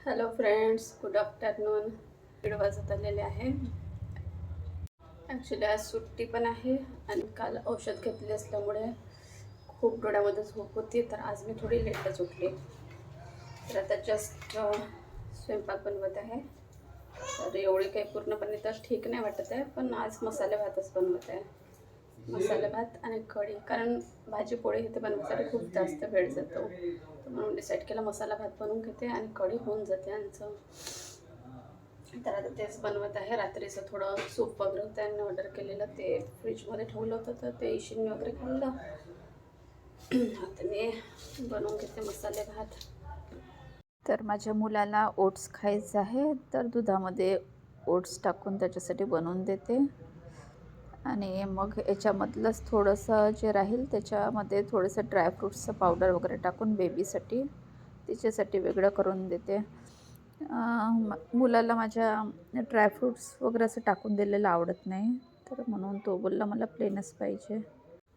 Hello friends good afternoon दीड वाजत आलेले आहे. ॲक्च्युली आज सुट्टी पण आहे आणि काल औषध घेतले असल्यामुळे खूप डोळ्यामध्ये झोप होती तर आज मी थोडी लेटच उठली तर आता जस्ट स्वयंपाक बनवत आहे. तर एवढी काही पूर्णपणे तर ठीक नाही वाटत आहे पण आज मसाले भातच बनवत आहे. मसाले भात आणि कढी कारण भाजी पोळी इथे बनवण्यासाठी खूप जास्त वेळ जातो. म्हणून डिसाईड केलं मसाला भात बनवून घेते आणि कढी होऊन जाते यांचं तर आता तेच बनवत आहे. रात्रीचं थोडं सूप वगैरे त्यांनी ऑर्डर केलेलं ते फ्रीजमध्ये ठेवलं होतं तर ते इशिनने वगैरे खाल्लं. आता मी बनवून घेते मसाले भात. तर माझ्या मुलाला ओट्स खायचं आहे तर दुधामध्ये ओट्स टाकून त्याच्यासाठी बनवून देते. आणि मग याच्यामधलंच थोडंसं जे राहील त्याच्यामध्ये थोडंसं ड्रायफ्रूट्सचं पावडर वगैरे टाकून बेबीसाठी तिच्यासाठी वेगळं करून देते. मुलाला माझ्या ड्रायफ्रूट्स वगैरे असं टाकून दिलेलं आवडत नाही. तर म्हणून तो बोलला मला प्लेनच पाहिजे.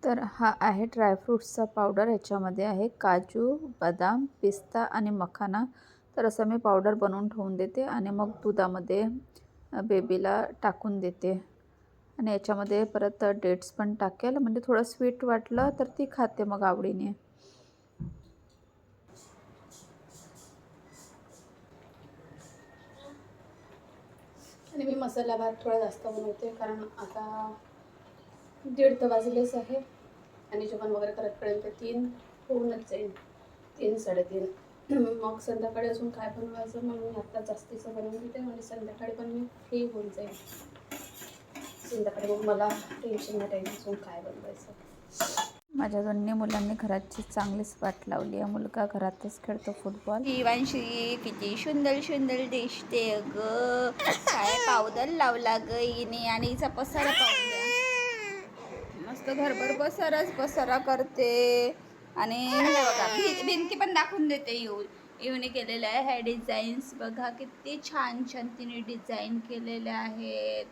तर हा आहे ड्रायफ्रूट्सचा पावडर. ह्याच्यामध्ये आहे काजू बदाम पिस्ता आणि मखाना. तर असं मी पावडर बनवून ठेवून देते आणि मग दुधामध्ये बेबीला टाकून देते. आणि याच्यामध्ये परत डेट्स पण टाकेल. म्हणजे थोडं स्वीट वाटलं तर ती खाते मग आवडीने. आणि मी मसाला भात थोडा जास्त बनवते कारण आता दीड तर वाजलेच आहे. आणि जेवण वगैरे करतपर्यंत तीन होऊनच जाईल तीन साडेतीन. मग संध्याकाळी अजून काय बनवायचं मग मी आता जास्तीचं बनवून घेते म्हणजे संध्याकाळी पण मी फ्री होऊन जाईल संध्याकाळी मग मला टेन्शन नाही काय बनवायचं. माझ्या दोन्ही मुलांनी घराची चांगलीच वाट लावली आहे. मुलगा घरातच खेळतो फुटबॉल शिवांशी किती सुंदर सुंदर दिसते ग. काय पावडर लावला ग हिने आणि हिचा पसारा पावडर. मस्त घरभर पसाराच पसारा करते. आणि बघा भिंती पण दाखवून देते येऊन येऊन केलेल्या आहे ह्या डिझाईन्स बघा किती छान छान तिने डिझाईन केलेल्या आहेत.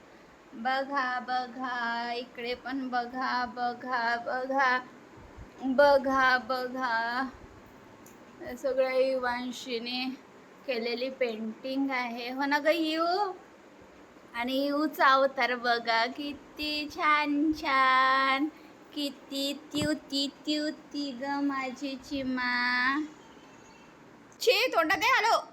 बघा बघा इकडे पण बघा बघा बघा बघा बघा. हे सगळं युवांशीने केलेली पेंटिंग आहे. हो ना ग यू आणि यूचा अवतार बघा किती छान छान. किती त्युती त्युती ग माझी चिमा. छी तोंडात आलो?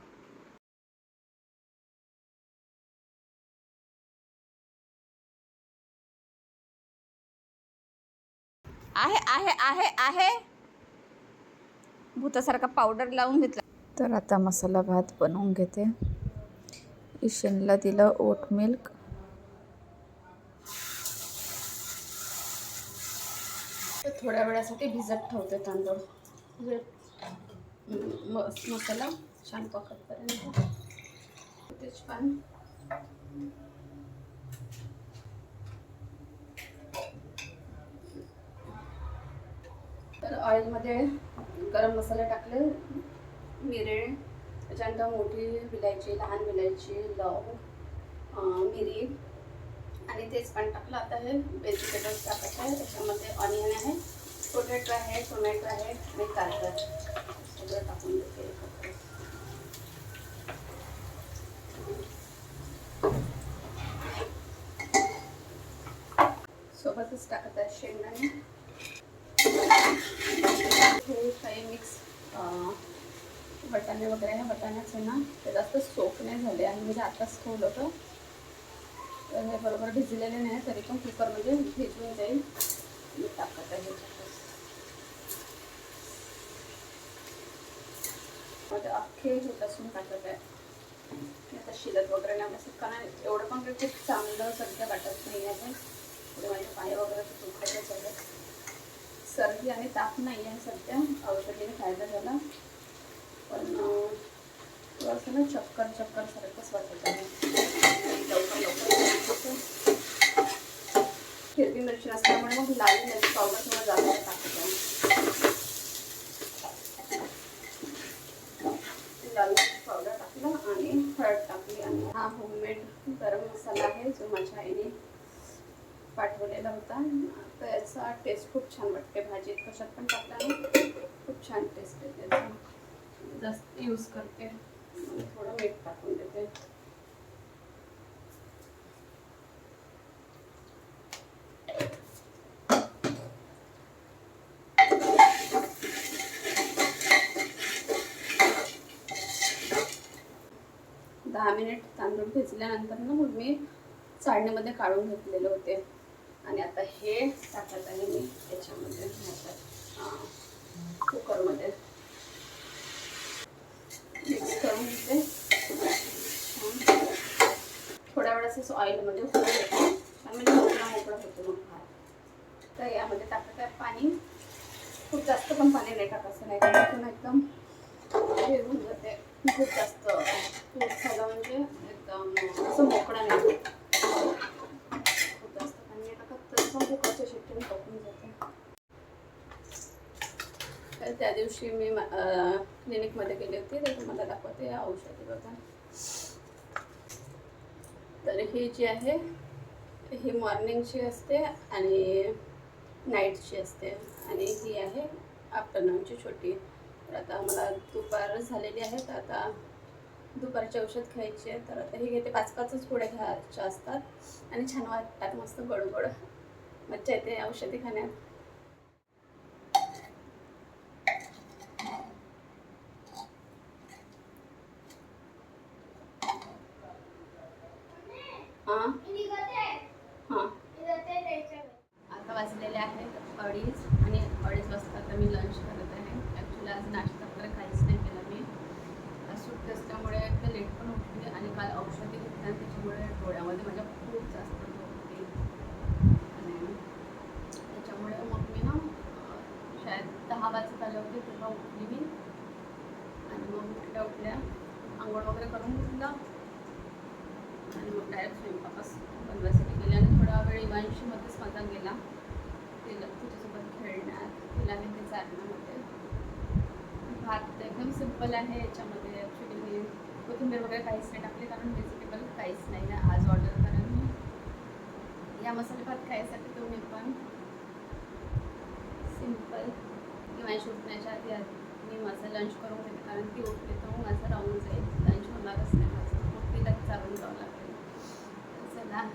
आहे आहे आहे आहे. भूतासारखा पावडर लावून घेतला. तर आता मसाला भात बनवून घेते. ईशनला दिलं ओट मिल्क तर थोड्या वेळासाठी भिजत ठेवते तांदूळ. म्हणजे म- मसाला छान पकतपर्यंत तेजपान ऑइलमध्ये गरम मसाले टाकले मिरे त्याच्यानंतर मोठी विलायची लहान विलायची लवंग मिरी आणि तेच पण टाकलं. आता हे व्हेजिटेबल्स टाकायचं आहे त्याच्यामध्ये ऑनियन आहे पोटॅटो आहे टोमॅटो आहे आणि गाजर. सगळं टाकून देते. सोबतच टाकत आहे शेंगदाणे. हे काही मिक्स बटाणे वगैरे आहे वटाण्याचे ना ते जास्त सोप नाही झाले आणि म्हणजे आताच ठेवलं होतं. तर हे बरोबर भिजलेले नाही तरी पण कुकरमध्ये भिजून जाईल. मी टाकत आहे ह्याच्यातच. अख्खे हे लसूण टाकत आहे. मी आता शिलत वगैरे नाही म्हणजे बसत कारण एवढं पण काही खूप चांगलं सध्या वाटत नाही आहे. पुढे माझे पाय वगैरे दुखायचे चालत सर्दी आणि ताप नाही आहे सध्या. औषधीने फायदा झाला. पण थोडंसं ना चक्कर चक्कर सारखंच वाटत आहे. लवकर लवकर हिरवी मिरची नसल्यामुळे मग लाल मिरची पावडर थोडं जास्त टाकते. लाल मिरची पावडर टाकलं आणि हळद टाकली आणि हा होममेड गरम मसाला आहे जो माझ्या आईने पाठवलेला होता. तर याचा टेस्ट खूप छान वाटते. भाजीत कशात पण टाकला ना खूप छान टेस्ट आहे त्याचा. जास्त यूज करते. थोडं मीठ टाकून देते. दहा मिनिट तांदूळ भिजल्यानंतर ना मग मी चाळणीमध्ये काढून घेतलेले होते. आणि आता हे टाकत आहे मी त्याच्यामध्ये कुकरमध्ये. मिक्स करून घेते. थोड्या वेळाच ऑइलमध्ये होऊ देते. म्हणजे मोकळा मोकळा होतो मग भात तर यामध्ये टाकत आहे पाणी. खूप जास्त पण पाणी नाही टाकायचं नाही. त्यातून एकदम हे होऊन जाते. खूप जास्त तूप झालं म्हणजे एकदम असं मोकळा नाही होत. खूप जास्त पाणी नाही तर शिट्टीने जाते तर त्या दिवशी मी क्लिनिकमध्ये गेली होती तर तुम्हाला दाखवते या औषधी बघा. तर ही जी आहे ही मॉर्निंगची असते आणि नाईटची असते. आणि ही आहे आफ्टरनूनची छोटी. तर आता मला दुपार झालेली आहे तर आता दुपारचे औषध खायचे तर आता हे घेते पाच पाचच पुढे घ्यायच्या असतात. आणि छान वाटतात मस्त गडबड गोड मज्जा येते औषधी खाण्यात हां हां आता वाजलेले आहेत अडीच आणि अडीच वाजता आता मी लंच करत आहे ॲक्च्युली आज नाश्ता वगैरे काहीच नाही केला मी आज सुट्टी असल्यामुळे एकदा लेट पण उठली आणि काल औषधी घेतल्या त्याच्यामुळे डोळ्यामध्ये माझ्या खूप जास्त झोप होती आणि त्याच्यामुळे मग मी ना अं, शाळेत दहा वाजत झालं होते तेव्हा उठली मी. आणि मग उठल्या उठल्या आंघोळ वगैरे करून घेतलं. आणि मग डायरेक्ट स्वयंपाकच बनवायसाठी गेले. आणि थोडा वेळ इवांशीमध्येच माझा गेला. तिला तिच्यासोबत खेळण्यात तिला मी ते चालण्यामध्ये भात एकदम सिंपल आहे याच्यामध्ये. ॲक्च्युली मी कोथिंबीर वगैरे काहीच नाही टाकली कारण व्हेजिटेबल काहीच नाही आहे आज ऑर्डर कारण. मी या मसाले भात खायसाठी तुम्ही पण सिंपल इवांशी उठण्याच्या आधी आधी मी माझं लंच करून घेते. कारण ती उठते तर मग माझं राहून जाईल. लंच होणारच नाही. माझं मग तिला चालून जावं लागेल. चला.